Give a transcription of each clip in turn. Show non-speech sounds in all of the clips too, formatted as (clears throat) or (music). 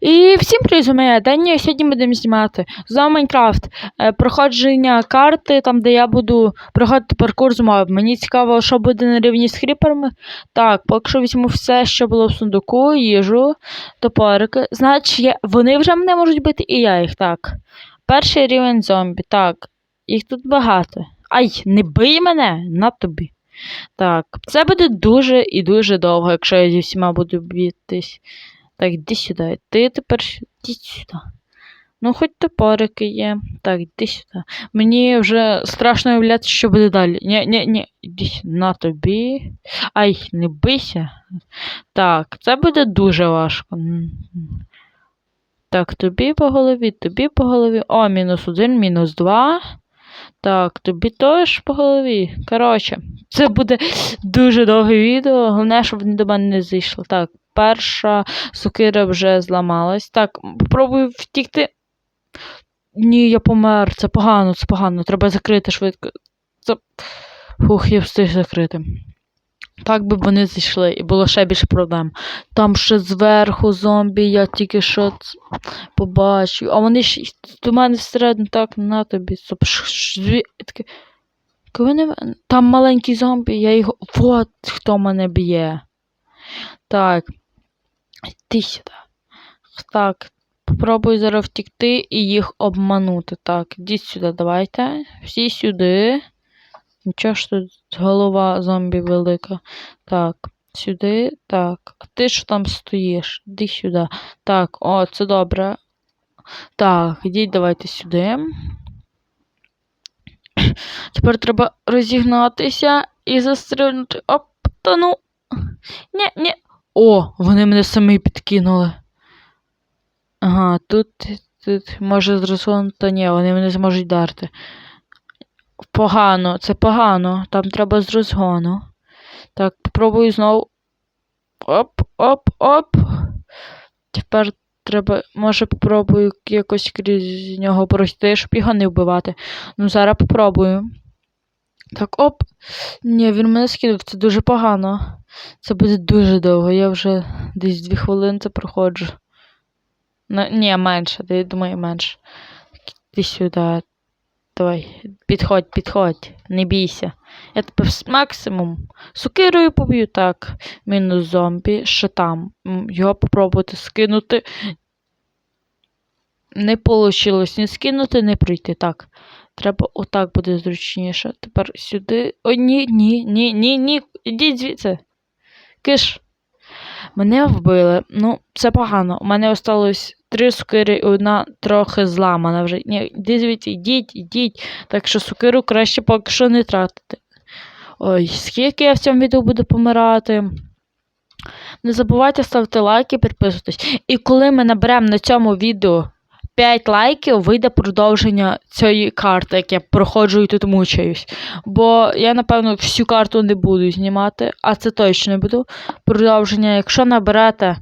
І всім привіт, Дані. Сьогодні будемо знімати за Майнкрафт е, проходження карти, там де я буду проходити паркур з мобами. Мені цікаво, що буде на рівні з кріперами. Так, поки що візьму все, що було в сундуку, їжу, топорики. Значить, я... вони вже мене можуть бити, і я їх. Так. Перший рівень зомбі. Так. Їх тут багато. Ай, не бий мене на тобі. Так, це буде дуже і дуже довго, якщо я зі всіма буду бітись. Так, іди сюди. Ти тепер іди сюди. Ну, хоч топорики є. Так, іди сюди. Мені вже страшно уявляти, що буде далі. Ні, ні, ні, іди. На тобі. Ай, не бийся. Так, це буде дуже важко. Так, тобі по голові, тобі по голові. О, мінус один, мінус два. Так, тобі теж по голові. Коротше, це буде дуже довге відео. Головне, щоб вони до мене не зайшли. Так, перша сокира вже зламалась. Так, попробую втікти. Ні, я помер. Це погано, це погано. Треба закрити швидко. Це... Фух, я встиг закрити. Так би вони зайшли, і було ще більше проблем. Там ще зверху зомбі, я тільки що побачив. А вони ж до мене всередину так на тобі. Там маленький зомбі, я його. Вот хто мене б'є. Так. Йди сюди. Так. Попробую зараз втікти і їх обманути. Так, ідіть сюди, давайте. Всі сюди. Нічого ж тут голова зомбі велика. Так, сюди, так. А ти що там стоїш? Іди сюди. Так, о, це добре. Так, ідіть давайте сюди. (clears throat) Тепер треба розігнатися і застрибнути. Оп, та ну. Ні, ні. О, вони мене самі підкинули. Ага, тут, тут може з та ні, вони мене зможуть дарти. Погано, це погано. Там треба з розгону. Так, попробую знову. Оп, оп, оп. Тепер треба, може, попробую якось крізь нього пройти, щоб його не вбивати. Ну, зараз попробую. Так, оп. Ні, він мене скинув, це дуже погано. Це буде дуже довго. Я вже десь дві хвилини це проходжу. Ну, ні, менше, я думаю, менше. Іди сюди. Давай, підходь, підходь, не бійся. Я тебе максимум сукирою поб'ю, так. Мінус зомбі, ще там. Його попробувати скинути. Не вийшло ні скинути, ні пройти. Так. Треба отак буде зручніше. Тепер сюди. О, ні, ні, ні, ні, ні. Ідіть звідси. Киш. Мене вбили. Ну, це погано. У мене осталось три сукири і одна трохи зламана вже. Ні, іди звідси, ідіть, ідіть. Так що сукиру краще поки що не тратити. Ой, скільки я в цьому відео буду помирати. Не забувайте ставити лайки, підписуватись. І коли ми наберемо на цьому відео 5 лайків, вийде продовження цієї карти, як я проходжу і тут мучаюсь. Бо я, напевно, всю карту не буду знімати, а це точно не буду. Продовження, якщо наберете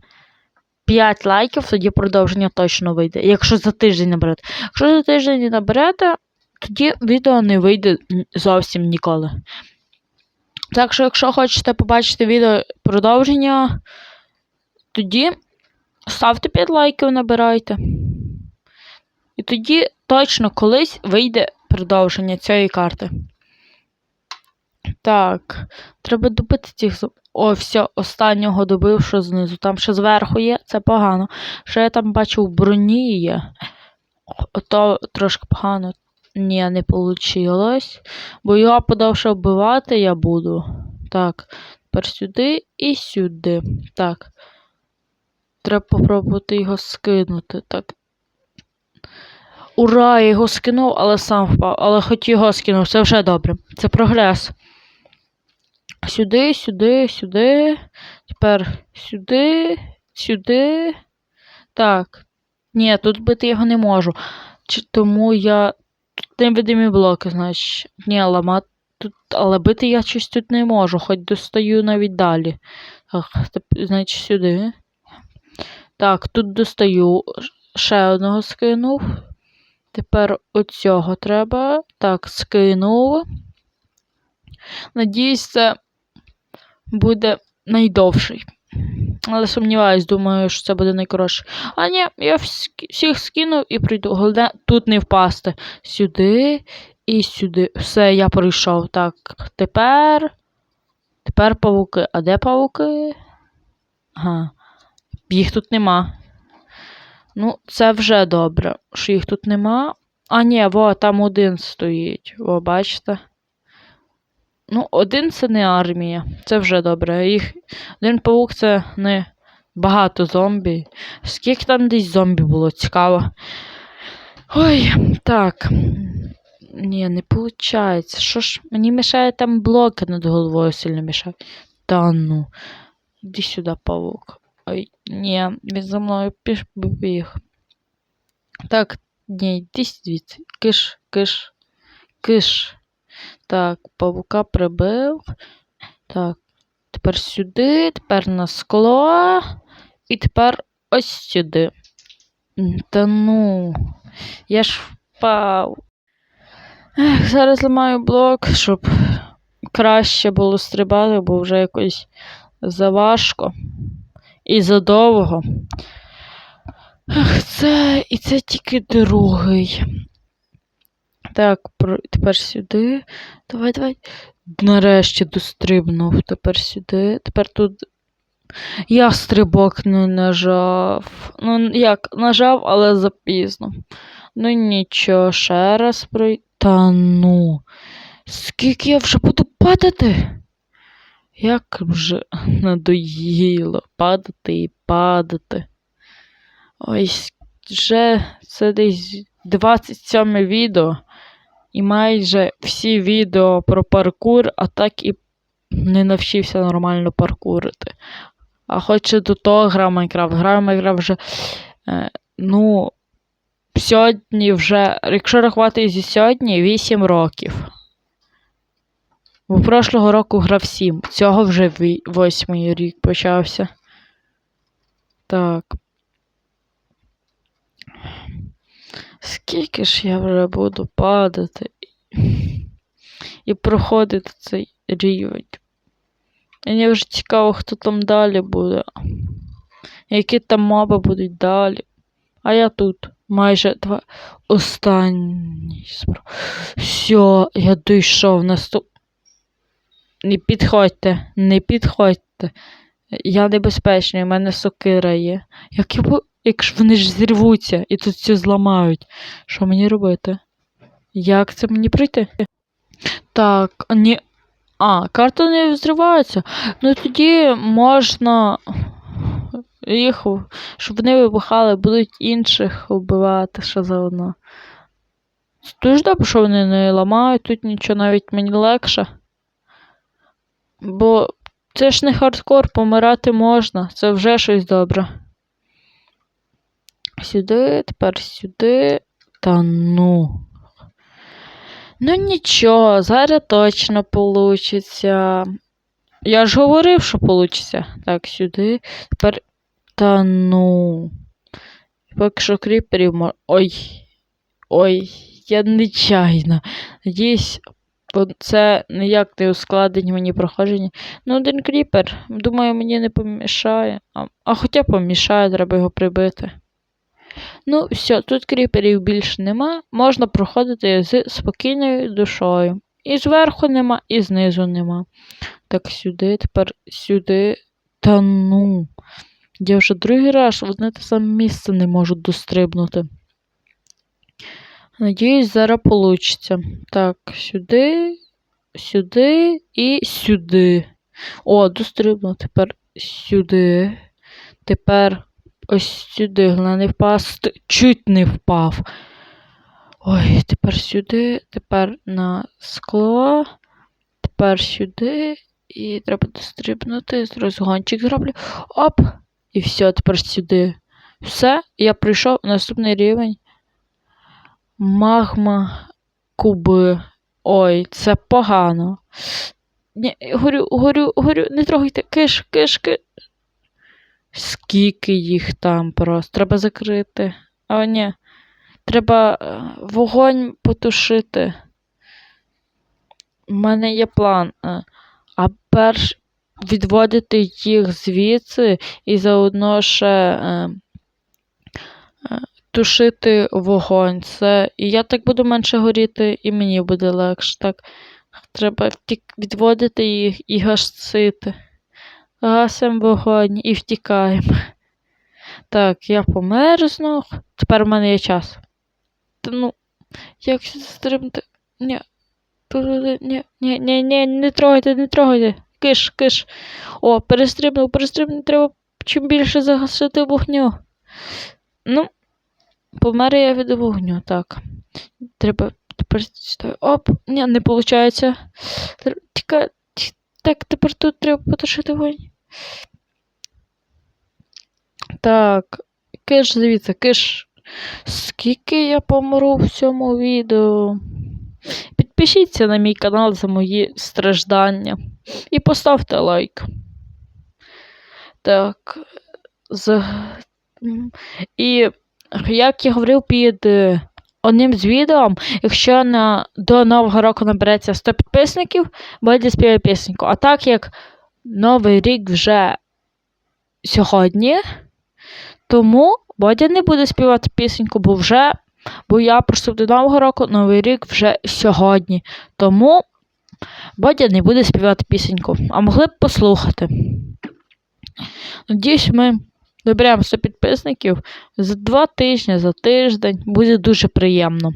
5 лайків, тоді продовження точно вийде. Якщо за тиждень наберете. Якщо за тиждень не наберете, тоді відео не вийде зовсім ніколи. Так що, якщо хочете побачити відео продовження, тоді ставте 5 лайків, набирайте. І тоді точно колись вийде продовження цієї карти. Так, треба добити цих. зо- О, все, останнього добив, що знизу. Там ще зверху є, це погано. Ще я там бачу в броні є. Ото трошки погано. Ні, не вийшло. Бо його подовше вбивати я буду. Так, тепер сюди і сюди. Так. Треба попробувати його скинути. Так. Ура, я його скинув, але сам впав. Але хоч його скинув, це вже добре. Це прогрес. Сюди, сюди, сюди. Тепер сюди, сюди. Так. Ні, тут бити його не можу. Тому я. Тут невидимі блоки, значить. Ні, ламати тут. Але бити я щось тут не можу, хоч достаю навіть далі. Так, значить, сюди. Так, тут достаю. Ще одного скинув. Тепер оцього треба. Так, скинув. Надіюсь, це буде найдовший. Але сумніваюсь, думаю, що це буде найкоротше. А ні, я всіх скинув і прийду. Головне, тут не впасти. Сюди і сюди. Все, я пройшов. Так, тепер. Тепер павуки. А де павуки? Ага. Їх тут нема. Ну, це вже добре, що їх тут нема. А, ні, во, там один стоїть. Во, бачите? Ну, один це не армія. Це вже добре. Їх... Один паук це не багато зомбі. Скільки там десь зомбі було, цікаво. Ой, так. Ні, не виходить. Що ж, мені мішає там блоки над головою сильно мішають. Та ну. Іди сюди, павук. Ой, ні, він за мною піш біг. Так, ні, йди звідси. Киш, киш, киш. Так, павука прибив. Так, тепер сюди, тепер на скло. І тепер ось сюди. Та ну, я ж впав. Ех, зараз ламаю блок, щоб краще було стрибати, бо вже якось заважко і задовго. Ех, це і це тільки другий. Так, тепер сюди. Давай, давай. Нарешті дострибнув. Тепер сюди. Тепер тут. Я стрибок не нажав. Ну, як, нажав, але запізно. Ну нічого, ще раз прой. Та ну. Скільки я вже буду падати? Як вже надоїло падати і падати. Ось вже це десь 27 відео. І майже всі відео про паркур, а так і не навчився нормально паркурити. А хоч і до того грав Майнкрафт. Грав Майнкрафт вже. Е, ну, сьогодні вже, якщо рахувати зі сьогодні, 8 років. Бо прошлого року грав 7. Цього вже ві- восьмий рік почався. Так. Скільки ж я вже буду падати і проходити цей рівень. Мені вже цікаво, хто там далі буде. Які там моби будуть далі. А я тут майже два останній спро. Все, я дійшов наступ. Не підходьте, не підходьте. Я небезпечний, у мене сокира є. Як я бу... Якщо вони ж зірвуться і тут все зламають, що мені робити? Як це мені пройти? Так, ні. А, карта не взривається. Ну тоді можна їх, щоб вони вибухали, будуть інших вбивати ще заодно. Дуже добре, що вони не ламають, тут нічого навіть мені легше. Бо це ж не хардкор, помирати можна, це вже щось добре. Сюди, тепер сюди. Та ну. Ну нічого, зараз точно получиться. Я ж говорив, що получиться. Так, сюди. Тепер. Та ну. Поки що кріперів мо... Ой. Ой, я нечайно. Надіюсь, це ніяк не ускладить мені проходження. Ну, один кріпер, думаю, мені не помішає. А, а хоча помішає, треба його прибити. Ну, все, тут кріперів більше нема. Можна проходити з спокійною душою. І зверху нема, і знизу нема. Так, сюди, тепер сюди. Та ну. Я вже другий раз в одне те саме місце не можу дострибнути. Надіюсь, зараз получиться. Так, сюди, сюди і сюди. О, дострибнув. Тепер сюди. Тепер ось сюди. Не впасти. Чуть не впав. Ой, тепер сюди, тепер на скло, тепер сюди. І треба дострибнути. Розгончик зроблю. Оп! І все, тепер сюди. Все, я пройшов наступний рівень. Магма куби. Ой, це погано. Ні, горю, горю, горю, не трогайте, киш, киш, киш. Скільки їх там просто. Треба закрити. А ні. Треба е, вогонь потушити. У мене є план. е, А перш. відводити їх звідси і заодно ще е, е, тушити вогонь. Це, і я так буду менше горіти, і мені буде легше. Так, треба відводити їх і гасити. Гасимо вогонь і втікаємо. Так, я померзну. Тепер у мене є час. Та ну, як стрибнути? Ні. Ні, ні, ні, ні, не трогайте, не трогайте. Киш, киш. О, перестрибнув, перестрибнув, треба чим більше загасити вогню. Ну, помер я від вогню, так. Треба тепер. Оп, ні, не виходить. Так, тепер тут треба потушити вогонь. Так, киш, дивіться, киш. Скільки я помру в цьому відео? Підпишіться на мій канал за мої страждання. І поставте лайк. Так. З... І як я говорив під одним з відео, якщо на, до Нового року набереться 100 підписників, буде співати пісеньку. А так як Новий рік вже сьогодні, тому Бодя не буде співати пісеньку, бо вже бо я просив до Нового року, Новий рік вже сьогодні. Тому Бодя не буде співати пісеньку, а могли б послухати. Надіюсь, ми доберемо 100 підписників за два тижні, за тиждень. Буде дуже приємно.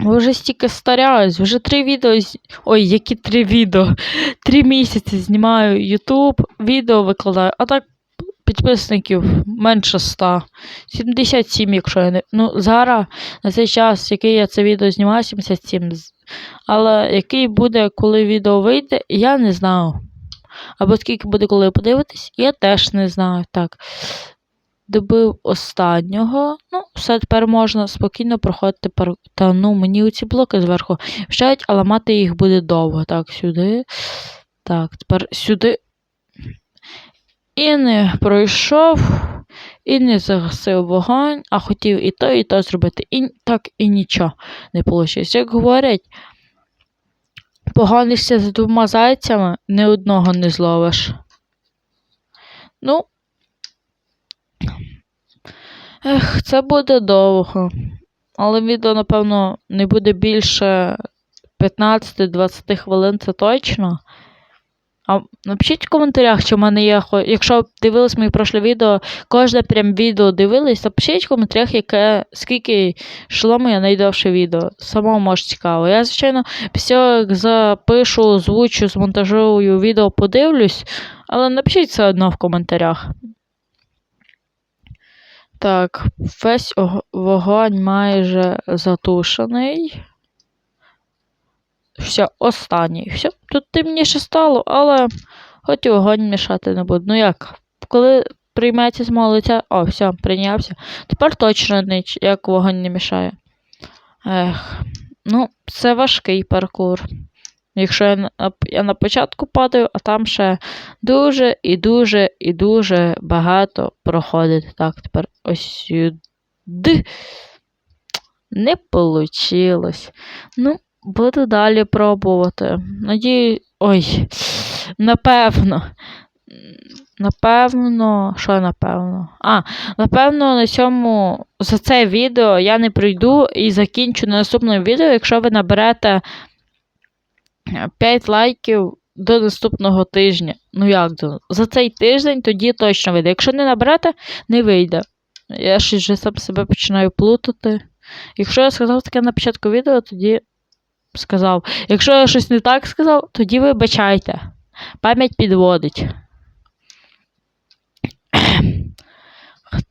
Ви вже стільки стараюсь, вже три відео. Ой, які три відео? (laughs) Три місяці знімаю YouTube, відео викладаю, а так підписників менше 100. 77, якщо я не. Ну, зараз на цей час, який я це відео знімаю, 77. Але який буде, коли відео вийде, я не знаю. Або скільки буде, коли ви подивитесь, я теж не знаю. Так. Добив останнього. Ну, все тепер можна спокійно проходити пар... Та ну, мені оці блоки зверху вщають, а ламати їх буде довго. Так, сюди. Так, тепер сюди. І не пройшов, і не загасив вогонь, а хотів і то, і то зробити. І так і нічого не вийшло. Як говорять, погонишся за двома зайцями, ні одного не зловиш. Ну. Ех, це буде довго. Але відео, напевно, не буде більше 15-20 хвилин, це точно. А напишіть в коментарях, чи в мене є. Якщо дивились мої прошлі відео, кожне прям відео дивились, то пишіть в коментарях, яке, скільки йшло моє найдовше відео. Самому може цікаво. Я, звичайно, після запишу, озвучу, змонтажую відео, подивлюсь, але напишіть все одно в коментарях. Так, весь вогонь майже затушений. Все, останній. Все, тут темніше стало, але хоч і вогонь мішати не буду. Ну як? Коли прийметься з мого. О, все, прийнявся. Тепер точно ніч, як вогонь не мішає. Ех. Ну, це важкий паркур. Якщо я на, я на початку падаю, а там ще дуже і дуже і дуже багато проходить. Так, тепер ось сюди. Не вийшло. Ну, буду далі пробувати. Надію. Ой, напевно. Напевно, що напевно? А, напевно, на цьому за це відео я не пройду і закінчу на наступному відео, якщо ви наберете 5 лайків до наступного тижня. Ну як до? За цей тиждень тоді точно вийде. Якщо не наберете, не вийде. Я щось вже сам себе починаю плутати. Якщо я сказав таке на початку відео, тоді сказав. Якщо я щось не так сказав, тоді вибачайте. Пам'ять підводить. (clears throat)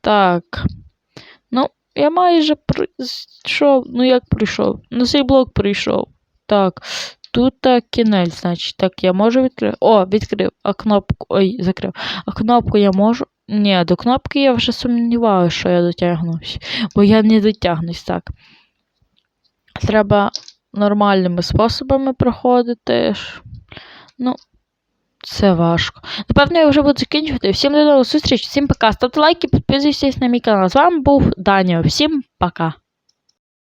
Так. Ну, я майже прийшов. Ну, як прийшов? На цей блок прийшов. Так. Тут так, кінець, значить. Так, я можу відкрити. О, відкрив. А кнопку. Ой, закрив. А кнопку я можу. Ні, до кнопки я вже сумніваюся, що я дотягнусь. Бо я не дотягнусь так. Треба нормальними способами проходити. Ну, це важко. Напевно, я вже буду закінчувати. Всім до нових зустріч, всім пока. Ставте лайки, підписуйтесь на мій канал. З вами був Даня. Всім пока.